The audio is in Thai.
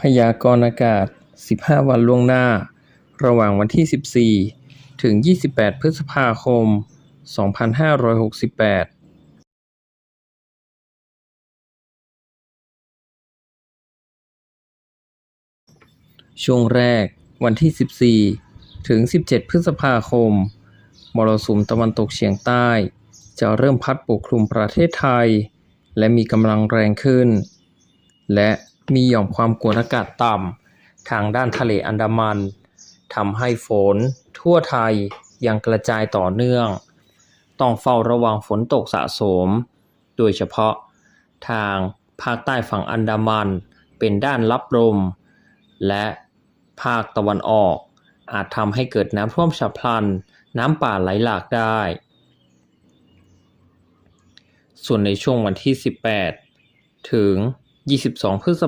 พยากรณ์อากาศ 15 วันล่วงหน้า ระหว่างวันที่ 14 ถึง 28 พฤษภาคม 2568ช่วงแรกวันที่ 14 ถึง 17 พฤษภาคม มรสุมตะวันตกเฉียงใต้ จะเริ่มพัดปกคลุมประเทศไทย และมีกำลังแรงขึ้น และ มีหย่อมความกดอากาศต่ำทางด้านทะเลอันดามันทำให้ฝนทั่วไทยยังกระจายต่อเนื่อง ต้องเฝ้าระวังฝนตกสะสม โดยเฉพาะทางภาคใต้ฝั่งอันดามันเป็นด้านรับลม และภาคตะวันออก อาจทำให้เกิดน้ำท่วมฉับพลัน น้ำป่าไหลหลากได้ ส่วนในช่วงวันที่ 18 ถึง 22 พฤษ